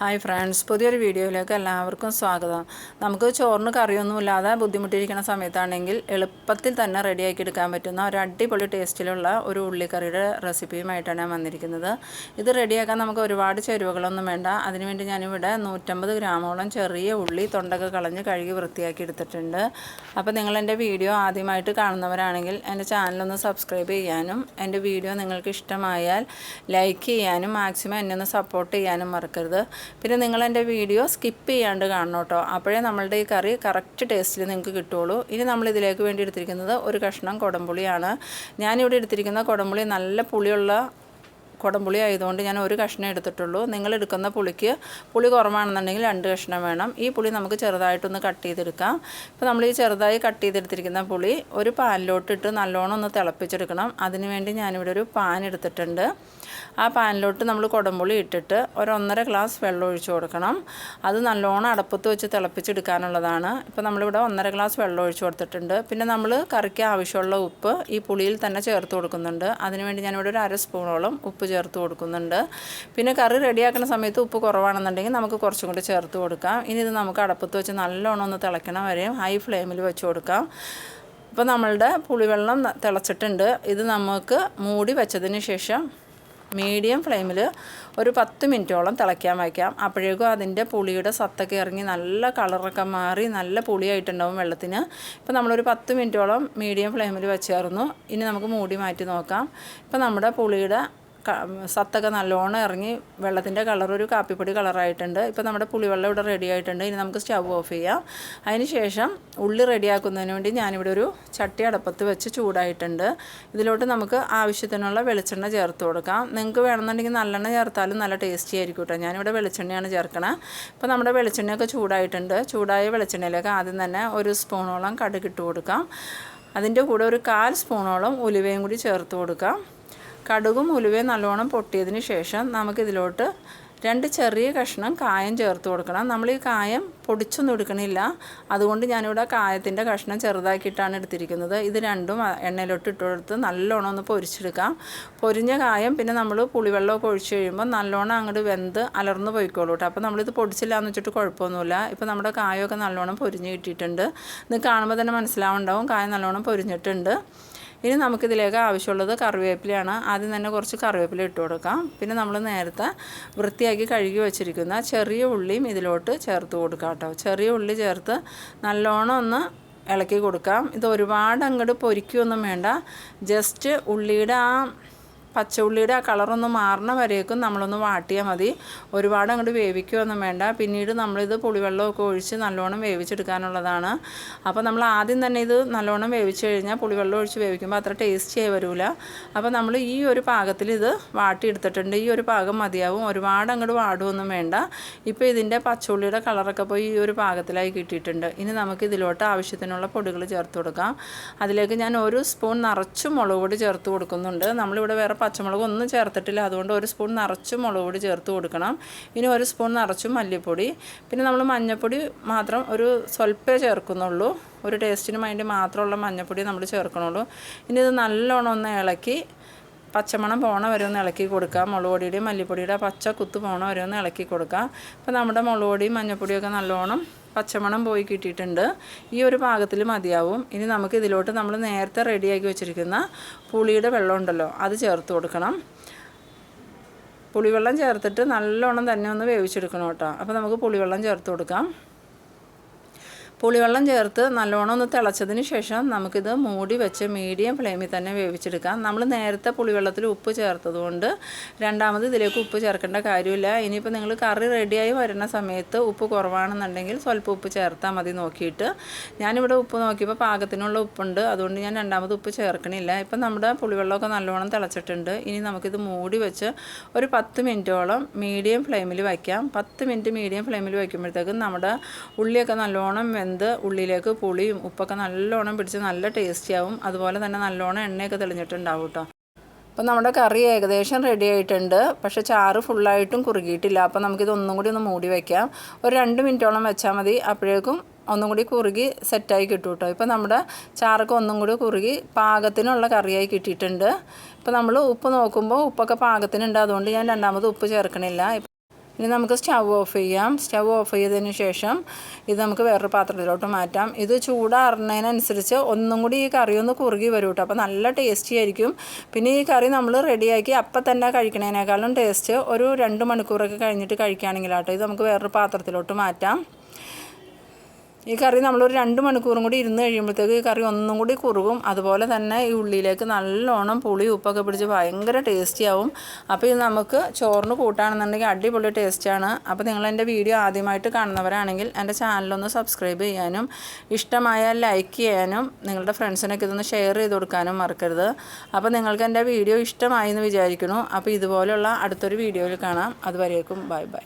Hi friends പുതിയൊരു വീഡിയോയിലേക്ക് എല്ലാവർക്കും സ്വാഗതം. നമുക്ക് ചോറിന് കറിയൊന്നുമില്ലാതെ ബുദ്ധിമുട്ടിയിരിക്കുന്ന സമയത്താണെങ്കിൽ എളുപ്പത്തിൽ തന്നെ റെഡിയാക്കി എടുക്കാൻ പറ്റുന്ന ഒരു അടിപൊളി ടേസ്റ്റിലുള്ള ഒരു ഉള്ളിക്കറിയുടെ റെസിപ്പിയുമായിട്ടാണ് ഞാൻ വന്നിരിക്കുന്നത്. ഇത് റെഡിയാക്കാൻ നമുക്ക് ഒരുപാട് ചേരുവകളൊന്നും വേണ്ട. അതിനുവേണ്ടി ഞാനിവിടെ നൂറ്റമ്പത് ഗ്രാമോളം ചെറിയ ഉള്ളി തൊണ്ടൊക്കെ കളഞ്ഞ് കഴുകി വൃത്തിയാക്കി എടുത്തിട്ടുണ്ട്. അപ്പോൾ നിങ്ങൾ എന്റെ വീഡിയോ ആദ്യമായിട്ട് കാണുന്നവരാണെങ്കിൽ എന്റെ ചാനലൊന്ന് സബ്സ്ക്രൈബ് ചെയ്യാനും എന്റെ വീഡിയോ നിങ്ങൾക്ക് ഇഷ്ടമായാൽ ലൈക്ക് ചെയ്യാനും മാക്സിമം എന്നെ ഒന്ന് സപ്പോർട്ട് ചെയ്യാനും മറക്കരുത്. പിന്നെ നിങ്ങൾ എന്റെ വീഡിയോ സ്കിപ്പ് ചെയ്യാണ്ട് കാണണം കേട്ടോ. അപ്പോഴേ നമ്മളുടെ ഈ കറി കറക്റ്റ് ടേസ്റ്റിൽ നിങ്ങൾക്ക് കിട്ടുള്ളൂ ഇനി നമ്മൾ ഇതിലേക്ക് വേണ്ടി എടുത്തിരിക്കുന്നത് ഒരു കഷ്ണം കുടംപുളിയാണ്. ഞാനിവിടെ എടുത്തിരിക്കുന്ന കുടംപുളി നല്ല പുളിയുള്ള കുടംപുളി ആയതുകൊണ്ട് ഞാൻ ഒരു കഷ്ണം എടുത്തിട്ടുള്ളൂ. നിങ്ങൾ എടുക്കുന്ന പുളിക്ക് പുളി കുറവാണെന്നുണ്ടെങ്കിൽ രണ്ട് കഷ്ണം വേണം. ഈ പുളി നമുക്ക് ചെറുതായിട്ടൊന്ന് കട്ട് ചെയ്തെടുക്കാം. ഇപ്പോൾ നമ്മൾ ഈ ചെറുതായി കട്ട് ചെയ്തെടുത്തിരിക്കുന്ന പുളി ഒരു പാനിലോട്ടിട്ട് നല്ലോണം ഒന്ന് തിളപ്പിച്ചെടുക്കണം. അതിനുവേണ്ടി ഞാനിവിടെ ഒരു പാൻ എടുത്തിട്ടുണ്ട്. ആ പാനിലോട്ട് നമ്മൾ കുടംപുളി ഇട്ടിട്ട് ഒരു ഒന്നര ഗ്ലാസ് വെള്ളം ഒഴിച്ചു കൊടുക്കണം. അത് നല്ലോണം അടപ്പത്ത് വെച്ച് തിളപ്പിച്ചെടുക്കാനുള്ളതാണ്. ഇപ്പോൾ നമ്മളിവിടെ ഒന്നര ഗ്ലാസ് വെള്ളം ഒഴിച്ചു കൊടുത്തിട്ടുണ്ട്. പിന്നെ നമ്മൾ കറിക്ക് ആവശ്യമുള്ള ഉപ്പ് ഈ പുളിയിൽ തന്നെ ചേർത്ത് കൊടുക്കുന്നുണ്ട്. അതിനുവേണ്ടി ഞാനിവിടെ ഒരു അര സ്പൂണോളം ഉപ്പ് ചേർത്ത് കൊടുക്കുന്നുണ്ട്. പിന്നെ കറി റെഡിയാക്കുന്ന സമയത്ത് ഉപ്പ് കുറവാണെന്നുണ്ടെങ്കിൽ നമുക്ക് കുറച്ചും കൂടി ചേർത്ത് കൊടുക്കാം. ഇനി ഇത് നമുക്ക് അടപ്പത്ത് വെച്ച് നല്ലോണം ഒന്ന് തിളയ്ക്കണം വരെയും ഹൈ ഫ്ലെയിമിൽ വെച്ച് കൊടുക്കാം. ഇപ്പോൾ നമ്മളുടെ പുളിവെള്ളം തിളച്ചിട്ടുണ്ട്. ഇത് നമുക്ക് മൂടി വെച്ചതിന് ശേഷം മീഡിയം ഫ്ലെയിമിൽ ഒരു പത്ത് മിനിറ്റോളം തിളയ്ക്കാൻ വയ്ക്കാം. അപ്പോഴേക്കും അതിന്റെ പുളിയുടെ സത്തൊക്കെ ഇറങ്ങി നല്ല കളറൊക്കെ മാറി നല്ല പുളിയായിട്ടുണ്ടാവും വെള്ളത്തിന്. ഇപ്പോൾ നമ്മളൊരു പത്ത് മിനിറ്റോളം മീഡിയം ഫ്ലെയിമിൽ വെച്ചേർന്നു ഇനി നമുക്ക് മൂടി മാറ്റി നോക്കാം. ഇപ്പോൾ നമ്മുടെ പുളിയുടെ സത്തൊക്കെ നല്ലോണം ഇറങ്ങി വെള്ളത്തിന്റെ കളർ ഒരു കാപ്പിപ്പൊടി കളറായിട്ടുണ്ട് ഇപ്പോൾ നമ്മുടെ പുളിവെള്ളം ഇവിടെ റെഡി ആയിട്ടുണ്ട്. ഇനി നമുക്ക് സ്റ്റവ് ഓഫ് ചെയ്യാം. അതിന് ശേഷം ഉള്ളി റെഡിയാക്കുന്നതിന് വേണ്ടി ഞാനിവിടെ ഒരു ചട്ടി അടപ്പത്ത് വെച്ച് ചൂടായിട്ടുണ്ട്. ഇതിലോട്ട് നമുക്ക് ആവശ്യത്തിനുള്ള വെളിച്ചെണ്ണ ചേർത്ത് കൊടുക്കാം. നിങ്ങൾക്ക് വേണമെന്നുണ്ടെങ്കിൽ നല്ലെണ്ണ ചേർത്താലും നല്ല ടേസ്റ്റി ആയിരിക്കും കേട്ടോ ഞാനിവിടെ വെളിച്ചെണ്ണയാണ് ചേർക്കണത് ഇപ്പോൾ നമ്മുടെ വെളിച്ചെണ്ണയൊക്കെ ചൂടായിട്ടുണ്ട്. ചൂടായ വെളിച്ചെണ്ണയിലേക്ക് ആദ്യം തന്നെ ഒരു സ്പൂണോളം കടുകിട്ട് കൊടുക്കാം. അതിന്റെ കൂടെ ഒരു കാൽ സ്പൂണോളം ഉലുവയും കൂടി ചേർത്ത് കൊടുക്കാം. കടുകും ഉലുവയും നല്ലോണം പൊട്ടിയതിന് ശേഷം നമുക്കിതിലോട്ട് രണ്ട് ചെറിയ കഷ്ണം കായം ചേർത്ത് കൊടുക്കണം. നമ്മൾ ഈ കായം പൊടിച്ചൊന്നും എടുക്കണില്ല. അതുകൊണ്ട് ഞാനിവിടെ കായത്തിന്റെ കഷ്ണം ചെറുതാക്കിയിട്ടാണ് എടുത്തിരിക്കുന്നത്. ഇത് രണ്ടും എണ്ണയിലോട്ട് ഇട്ട് കൊടുത്ത് നല്ലോണം ഒന്ന് പൊരിച്ചെടുക്കാം. പൊരിഞ്ഞ കായം പിന്നെ നമ്മൾ പുളിവെള്ളമൊക്കെ ഒഴിച്ച് കഴിയുമ്പോൾ നല്ലോണം അങ്ങോട്ട് വെന്ത് അലർന്ന് പോയിക്കോളൂ കേട്ടോ അപ്പോൾ നമ്മളിത് പൊടിച്ചില്ല എന്ന് വെച്ചിട്ട് കുഴപ്പമൊന്നുമില്ല. ഇപ്പോൾ നമ്മുടെ കായമൊക്കെ നല്ലോണം പൊരിഞ്ഞ് കിട്ടിയിട്ടുണ്ട്. ഇത് കാണുമ്പോൾ തന്നെ മനസ്സിലാവുണ്ടാവും. കായം നല്ലോണം പൊരിഞ്ഞിട്ടുണ്ട്. ഇനി നമുക്കിതിലേക്ക് ആവശ്യമുള്ളത് കറിവേപ്പിലയാണ്. ആദ്യം തന്നെ കുറച്ച് കറിവേപ്പില ഇട്ട് കൊടുക്കാം. പിന്നെ നമ്മൾ നേരത്തെ വൃത്തിയാക്കി കഴുകി വെച്ചിരിക്കുന്ന ചെറിയ ഉള്ളിയും ഇതിലോട്ട് ചേർത്ത് കൊടുക്കാം കേട്ടോ. ചെറിയ ഉള്ളി ചേർത്ത് നല്ലോണം ഒന്ന് ഇളക്കി കൊടുക്കാം. ഇത് ഒരുപാട് അങ്ങോട്ട് പൊരിക്കുകയൊന്നും വേണ്ട. ജസ്റ്റ് ഉള്ളിയുടെ ആ പച്ചയുള്ളിയുടെ ആ കളറൊന്ന് മാറണ വരേക്കും നമ്മളൊന്ന് വാട്ടിയാൽ മതി. ഒരുപാട് അങ്ങോട്ട് വേവിക്കുകയൊന്നും വേണ്ട. പിന്നീട് നമ്മളിത് പുളിവെള്ളമൊക്കെ ഒഴിച്ച് നല്ലോണം വേവിച്ചെടുക്കാനുള്ളതാണ്. അപ്പോൾ നമ്മൾ ആദ്യം തന്നെ ഇത് നല്ലോണം വേവിച്ച് കഴിഞ്ഞാൽ പുളിവെള്ളം ഒഴിച്ച് വേവിക്കുമ്പോൾ അത്ര ടേസ്റ്റിയായി വരില്ല അപ്പോൾ നമ്മൾ ഈ ഒരു പാകത്തിൽ ഇത് വാട്ടിയെടുത്തിട്ടുണ്ട്. ഈ ഒരു പാകം മതിയാവും. ഒരുപാട് അങ്ങോട്ട് വാടുമൊന്നും വേണ്ട. ഇപ്പോൾ ഇതിന്റെ പച്ചയുള്ളിയുടെ കളറൊക്കെ പോയി ഈ ഒരു പാകത്തിലായി കിട്ടിയിട്ടുണ്ട്. ഇനി നമുക്ക് ഇതിലോട്ട് ആവശ്യത്തിനുള്ള പൊടികൾ ചേർത്ത് കൊടുക്കാം. അതിലേക്ക് ഞാൻ ഒരു സ്പൂൺ നിറച്ചും മുളക് പൊടി ചേർത്ത് കൊടുക്കുന്നുണ്ട്. നമ്മളിവിടെ വേറെ പച്ചമുളക് ഒന്നും ചേർത്തിട്ടില്ല. അതുകൊണ്ട് ഒരു സ്പൂൺ നിറച്ചും മുളക് പൊടി ചേർത്ത് കൊടുക്കണം. ഇനി ഒരു സ്പൂൺ നിറച്ചും മല്ലിപ്പൊടി. പിന്നെ നമ്മൾ മഞ്ഞൾപ്പൊടി മാത്രം ഒരു സ്വല്പേ ചേർക്കുന്നുള്ളൂ. ഒരു ടേസ്റ്റിന് വേണ്ടി മാത്രമുള്ള മഞ്ഞൾപ്പൊടി നമ്മൾ ചേർക്കണുള്ളൂ. ഇനി ഇത് നല്ലോണം ഒന്ന് ഇളക്കി പച്ചമണം പോണ വരെ ഒന്ന് ഇളക്കി കൊടുക്കാം. മുളക് പൊടിയുടെയും മല്ലിപ്പൊടിയുടെ പച്ച കുത്ത് പോണ വരെ ഒന്ന് ഇളക്കി കൊടുക്കാം. അപ്പോൾ നമ്മുടെ മുളക് പൊടിയും മഞ്ഞൾപ്പൊടിയൊക്കെ നല്ലോണം പച്ചമണം പോയി കിട്ടിയിട്ടുണ്ട്. ഈ ഒരു പാകത്തിൽ മതിയാവും. ഇനി നമുക്ക് ഇതിലോട്ട് നമ്മൾ നേരത്തെ റെഡിയാക്കി വെച്ചിരിക്കുന്ന പുളിയുടെ വെള്ളം ഉണ്ടല്ലോ അത് ചേർത്ത് കൊടുക്കണം. പുളിവെള്ളം ചേർത്തിട്ട് നല്ലോണം തന്നെ ഒന്ന് വേവിച്ചെടുക്കണം കേട്ടോ. അപ്പോൾ നമുക്ക് പുളിവെള്ളം ചേർത്ത് കൊടുക്കാം. പുളിവെള്ളം ചേർത്ത് നല്ലോണം ഒന്ന് തിളച്ചതിന് ശേഷം നമുക്കിത് മൂടി വെച്ച് മീഡിയം ഫ്ലെയിമിൽ തന്നെ വേവിച്ചെടുക്കാം. നമ്മൾ നേരത്തെ പുളിവെള്ളത്തിൽ ഉപ്പ് ചേർത്തതുകൊണ്ട് രണ്ടാമത് ഇതിലേക്ക് ഉപ്പ് ചേർക്കേണ്ട കാര്യമില്ല. ഇനിയിപ്പോൾ നിങ്ങൾ കറി റെഡിയായി വരുന്ന സമയത്ത് ഉപ്പ് കുറവാണെന്നുണ്ടെങ്കിൽ സ്വല്പം ഉപ്പ് ചേർത്താൽ മതി നോക്കിയിട്ട്. ഞാനിവിടെ ഉപ്പ് നോക്കിയപ്പോൾ പാകത്തിനുള്ള ഉപ്പുണ്ട്. അതുകൊണ്ട് ഞാൻ രണ്ടാമത് ഉപ്പ് ചേർക്കണില്ല. ഇപ്പം നമ്മുടെ പുളിവെള്ളമൊക്കെ നല്ലോണം തിളച്ചിട്ടുണ്ട്. ഇനി നമുക്കിത് മൂടി വെച്ച് ഒരു പത്ത് മിനിറ്റോളം മീഡിയം ഫ്ലെയിമിൽ വയ്ക്കാം. പത്ത് മിനിറ്റ് മീഡിയം ഫ്ലെയിമിൽ വയ്ക്കുമ്പോഴത്തേക്കും നമ്മുടെ ഉള്ളിയൊക്കെ നല്ലോണം ഉള്ളിലേക്ക് പുളിയും ഉപ്പൊക്കെ നല്ലോണം പിടിച്ച് നല്ല ടേസ്റ്റി ആവും. അതുപോലെ തന്നെ നല്ലോണം എണ്ണയൊക്കെ തെളിഞ്ഞിട്ടുണ്ടാവും കേട്ടോ അപ്പോൾ നമ്മുടെ കറി ഏകദേശം റെഡി ആയിട്ടുണ്ട്. പക്ഷേ ചാറ് ഫുള്ളായിട്ടും കുറുകിയിട്ടില്ല. അപ്പോൾ നമുക്കിത് ഒന്നും കൂടി ഒന്ന് മൂടി വയ്ക്കാം ഒരു രണ്ട് മിനിറ്റോളം വെച്ചാൽ മതി. അപ്പോഴേക്കും ഒന്നും കൂടി കുറുകി സെറ്റായി കിട്ടും കേട്ടോ ഇപ്പോൾ നമ്മുടെ ചാറൊക്കെ ഒന്നും കൂടി കുറുകി പാകത്തിനുള്ള കറിയായി കിട്ടിയിട്ടുണ്ട്. ഇപ്പോൾ നമ്മൾ ഉപ്പ് നോക്കുമ്പോൾ ഉപ്പൊക്കെ പാകത്തിനുണ്ട്. അതുകൊണ്ട് ഞാൻ രണ്ടാമത് ഉപ്പ് ചേർക്കണില്ല. ഇനി നമുക്ക് സ്റ്റവ് ഓഫ് ചെയ്യാം. സ്റ്റവ് ഓഫ് ചെയ്തതിന് ശേഷം ഇത് നമുക്ക് വേറൊരു പാത്രത്തിലോട്ട് മാറ്റാം. ഇത് ചൂടാറുന്നതിനനുസരിച്ച് ഒന്നും കൂടി ഈ കറി ഒന്ന് കുറുകി വരും കേട്ടോ അപ്പോൾ നല്ല ടേസ്റ്റി ആയിരിക്കും. പിന്നെ ഈ കറി നമ്മൾ റെഡിയാക്കി അപ്പം തന്നെ കഴിക്കണതിനേക്കാളും ടേസ്റ്റ് ഒരു രണ്ട് മണിക്കൂറൊക്കെ കഴിഞ്ഞിട്ട് കഴിക്കുകയാണെങ്കിലാട്ടോ. ഇത് നമുക്ക് വേറൊരു പാത്രത്തിലോട്ട് മാറ്റാം. ഈ കറി നമ്മളൊരു രണ്ട് മണിക്കൂറും കൂടി ഇരുന്ന് കഴിയുമ്പോഴത്തേക്ക് ഈ കറി ഒന്നും കൂടി കുറുകും. അതുപോലെ തന്നെ ഈ ഉള്ളിയിലേക്ക് നല്ലോണം പുളി ഉപ്പൊക്കെ പിടിച്ച് ഭയങ്കര ടേസ്റ്റി ആവും. അപ്പോൾ ഇത് നമുക്ക് ചോറിന് കൂട്ടാണെന്നുണ്ടെങ്കിൽ അടിപൊളി ടേസ്റ്റാണ് അപ്പോൾ നിങ്ങൾ എന്റെ വീഡിയോ ആദ്യമായിട്ട് കാണുന്നവരാണെങ്കിൽ എന്റെ ചാനലൊന്ന് സബ്സ്ക്രൈബ് ചെയ്യാനും ഇഷ്ടമായാൽ ലൈക്ക് ചെയ്യാനും നിങ്ങളുടെ ഫ്രണ്ട്സിനൊക്കെ ഇതൊന്ന് ഷെയർ ചെയ്ത് കൊടുക്കാനും മറക്കരുത്. അപ്പോൾ നിങ്ങൾക്ക് എന്റെ വീഡിയോ ഇഷ്ടമായി എന്ന് വിചാരിക്കുന്നു. അപ്പോൾ ഇതുപോലെയുള്ള അടുത്തൊരു വീഡിയോയിൽ കാണാം. അതുവരേക്കും ബൈ ബൈ